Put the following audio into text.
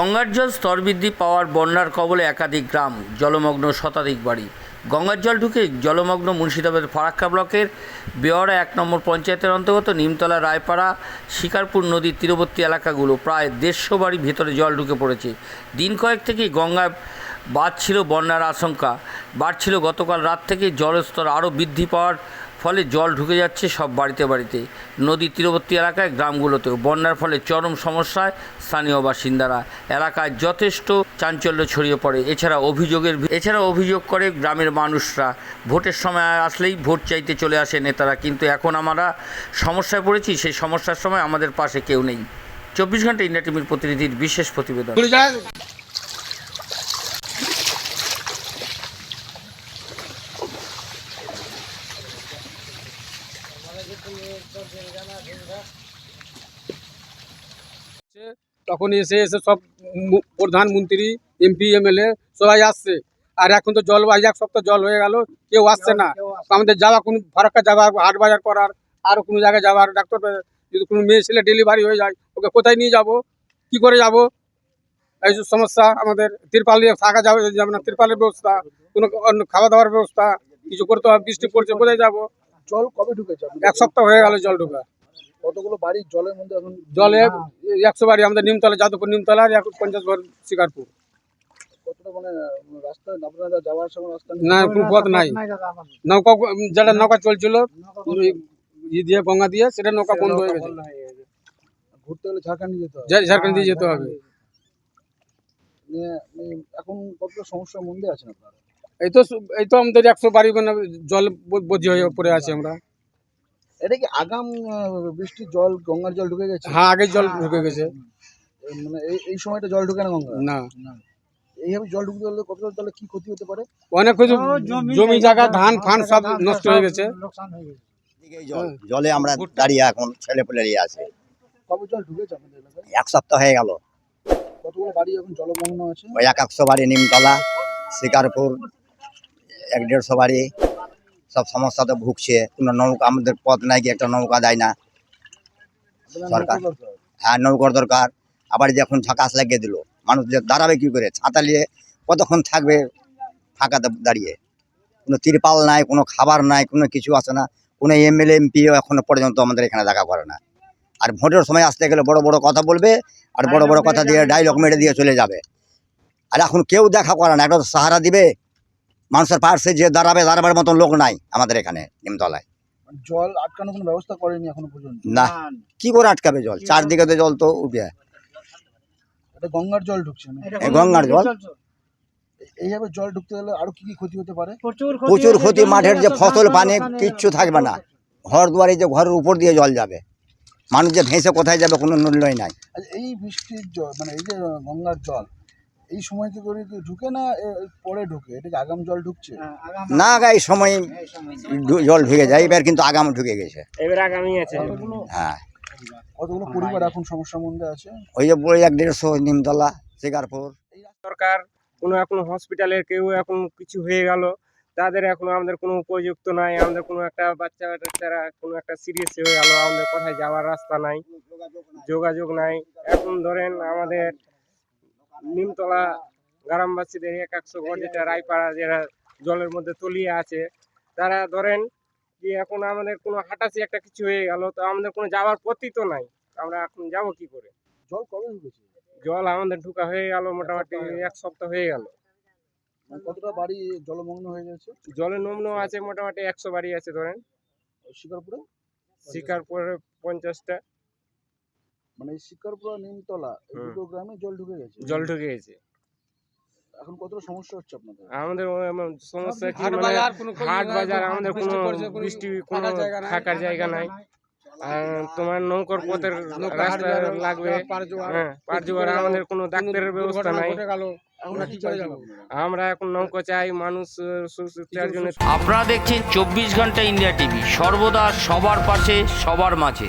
গঙ্গার জল স্তর বৃদ্ধি পাওয়ার বন্যার কবলে একাধিক গ্রাম, জলমগ্ন শতাধিক বাড়ি। গঙ্গার জল ঢুকে জলমগ্ন মুর্শিদাবাদের ফারাক্কা ব্লকের বেওয়ারা এক নম্বর পঞ্চায়েতের অন্তর্গত নিমতলা, রায়পাড়া, শিকারপুর নদীর তীরবর্তী এলাকাগুলো প্রায় দেড়শো বাড়ি ভেতরে জল ঢুকে পড়েছে। দিন কয়েক থেকেই গঙ্গায় বাড়ছিল বন্যার আশঙ্কা। বাড়ছিল গতকাল রাত থেকে জলস্তর আরও বৃদ্ধি পাওয়ার ফলে জল ঢুকে যাচ্ছে সব বাড়িতে বাড়িতে। নদীর তীরবর্তী এলাকায় গ্রামগুলোতেও। বন্যার ফলে চরম সমস্যায় স্থানীয় বাসিন্দারা। এলাকায় যথেষ্ট চাঞ্চল্য ছড়িয়ে পড়ে। এছাড়া অভিযোগের এছাড়া অভিযোগ করে গ্রামের মানুষরা। ভোটের সময় আসলেই ভোট চাইতে চলে আসে নেতারা। কিন্তু এখন আমরা সমস্যায় পড়েছি। সেই সমস্যার সময় আমাদের পাশে কেউ নেই। চব্বিশ ঘণ্টা ইন্ডিয়া টিভির প্রতিনিধির বিশেষ প্রতিবেদন। তখন এসে এসে সব প্রধানমন্ত্রী এমপি এমএলএ সবাই আসছে। আর এখন তো জল এক সপ্তাহ জল হয়ে গেল কেউ আসছে না। আমাদের যাওয়া কোনো ফারাক্কা যাওয়া হাট বাজার করার আর কোনো জায়গায় যাওয়ার ডাক্তার যদি কোনো মেয়ে ছেলে ডেলিভারি হয়ে যায় ওকে কোথায় নিয়ে যাব? কি করে যাব? এই যে সমস্যা আমাদের তিরপাল দিয়ে থাকা যাবে যাবে না। তিরপালের ব্যবস্থা কোনো অন্য খাওয়া দাওয়ার ব্যবস্থা কিছু করতে হবে বৃষ্টি পড়ছে কোথায় যাব? জল কবে ঢুকেছে? এক সপ্তাহ হয়ে গেল জল ঢোকা। কতগুলো বাড়ি জলের মধ্যে এখন জলে একশো বাড়ি আমাদের নিমতলা যাদবপুর নিমতলা আর এক পঞ্চাশ ঘর শিকারপুর। কতটা মানে আহ, যাওয়ার সময় রাস্তা নেই? না কোনো পথ নাই। নৌকা যেটা নৌকা চলছিল ওই ই দিয়ে গঙ্গা দিয়ে সেটা নৌকা বন্ধ হয়ে গেছে। ঘুরতে গেলে ঝাড়খণ্ড যেতে হবে। ঝাড়খণ্ড দিয়ে যেতে হবে। নিয়ে এখন কতটা সমস্যার মধ্যে আছেন আপনারা? এই তো এই তো আমাদের একশো বাড়ি মানে জল ব- বজি হয়ে পড়ে আছি আমরা। এটা কি আগাম বৃষ্টির জল গঙ্গার জল ঢুকে গেছে? হ্যাঁ আগে জল ঢুকে গেছে। মানে এই এই সময়টা জল ঢুকে না গঙ্গা না। এইভাবে জল ঢুকতে গেলে কতটা তাহলে কি ক্ষতি হতে পারে? অনেক কিছু জমি জায়গা ধান ফান সব নষ্ট হয়ে গেছে। জল জলে আমরা দাঁড়িয়ে এখন ছেলে পেলে আছে। কবে জল ঢুকেছে আপনাদের এলাকায়? এক সপ্তাহ হয়ে গেল। কতগুলো বাড়ি এখন জলমগ্ন আছে? ওই এক একশো বাড়ি নিমতলা শিকারপুর এক দেড়শো বাড়ি। সব সমস্যাতে ভুগছে। কোনো নৌকা আমাদের পথ নাই কি, একটা নৌকা দেয় না। সরকার। হ্যাঁ নৌকার দরকার। আবার যে এখন ঝাঁকাশ লাগিয়ে দিল, মানুষ যে দাঁড়াবে কী করে? ছাতা নিয়ে কতক্ষণ থাকবে ফাঁকাতে দাঁড়িয়ে? কোনো তিরপাল নাই, কোনো খাবার নাই, কোনো কিছু আসে না। কোনো এমএলএ, এমপিও এখনও পর্যন্ত আমাদের এখানে দেখা করে না। আর ভোটের সময় আসতে গেলে বড় বড় কথা বলবে আর বড় বড় কথা দিয়ে ডায়লগ মেরে দিয়ে চলে যাবে। আর এখন কেউ দেখা করে না, একটা সাহারা দিবে। মানুষের পাশে যে দাঁড়াবে দাঁড়াবার মতন লোক নাই আমাদের এখানে নিমতলায়। জল আটকানোর কোনো ব্যবস্থা করেনি এখনও পর্যন্ত? না। কি করে আটকাবে জল? চারদিকে তো জল তো উঠে এটা গঙ্গার জল ঢুকছে গঙ্গার জল? এইভাবে জল ঢুকতে গেলে আরও কি কি ক্ষতি হতে পারে? প্রচুর ক্ষতি মাঠের যে ফসল পানি কিচ্ছু থাকবে না। ঘর দুয়ারে যে ঘরের উপর দিয়ে জল যাবে। মানুষ যে ভেসে কোথায় যাবে কোনো মূল্যই নাই। আচ্ছা এই বৃষ্টির জল মানে এই যে গঙ্গার জল এই সময় কি করে কি ঢুকে না এ- পরে ঢুকে? এটা কি আগাম জল ঢুকছে? না গাই সময় জল ঢুকে যায়। এবার কিন্তু আগাম ঢুকে গেছে। এবার আগামই আছে। হ্যাঁ। কতগুলো পরিবার এখন সমস্যার মধ্যে আছে? ওই যে বই এক দেড়শো নিমতলা শিকারপুর সরকার কোনো এখন হসপিটালের কেউ এখন কিছু হয়ে গেল তাদের এখন আমাদের কোনো উপযুক্ত নাই আমাদের কোনো একটা বাচ্চা বাচ্চারা কোনো একটা সিরিয়াস হয়ে গেল আমাদের কোথায় যাওয়ার রাস্তা নাই যোগাযোগ নাই। এখন ধরেন আমাদের নিমতলা গ্রামবাসীদের এক একশো ঘর যেটা রায়পাড়া যারা জলের মধ্যে তলিয়ে আছে তারা ধরেন যে এখন আমাদের কোনো হাঁটাচি একটা কিছু হয়ে গেল তো আমাদের কোনো যাওয়ার পথই তো নাই আমরা এখন যাব কি করে? জল কবে ঢুকেছে? জল আমাদের ঢুকা হয়ে গেল মোটামুটি এক সপ্তাহ হয়ে গেল। মানে কতটা বাড়ি জলমগ্ন হয়ে গেছে? জলের নমন আছে মোটামুটি একশো বাড়ি আছে ধরেন। শিকারপুরে? শিকারপুরে পঞ্চাশটা। মানে শিকারপুর নিমতলা এই দুটো গ্রামে জল ঢুকে গেছে। জল ঢুকে গেছে। এখন কতটা সমস্যা হচ্ছে আপনাদের? আমাদের সমস্যা কি হাট মানে বাজার হাট বাজার আমাদের কোনো বৃষ্টি কোনো থাকার জায়গা নাই। তোমার নৌকর পথের রাস্তা লাগবে। পার জোয়ার, হ্যাঁ? আমাদের কোনো ডাক্তারের ব্যবস্থা নাই। আমরা এখন নৌকো চাই মানুষ জন্য আপনারা দেখছেন চব্বিশ ঘণ্টা ইন্ডিয়া টিভি সর্বদা সবার পাশে সবার মাঝে।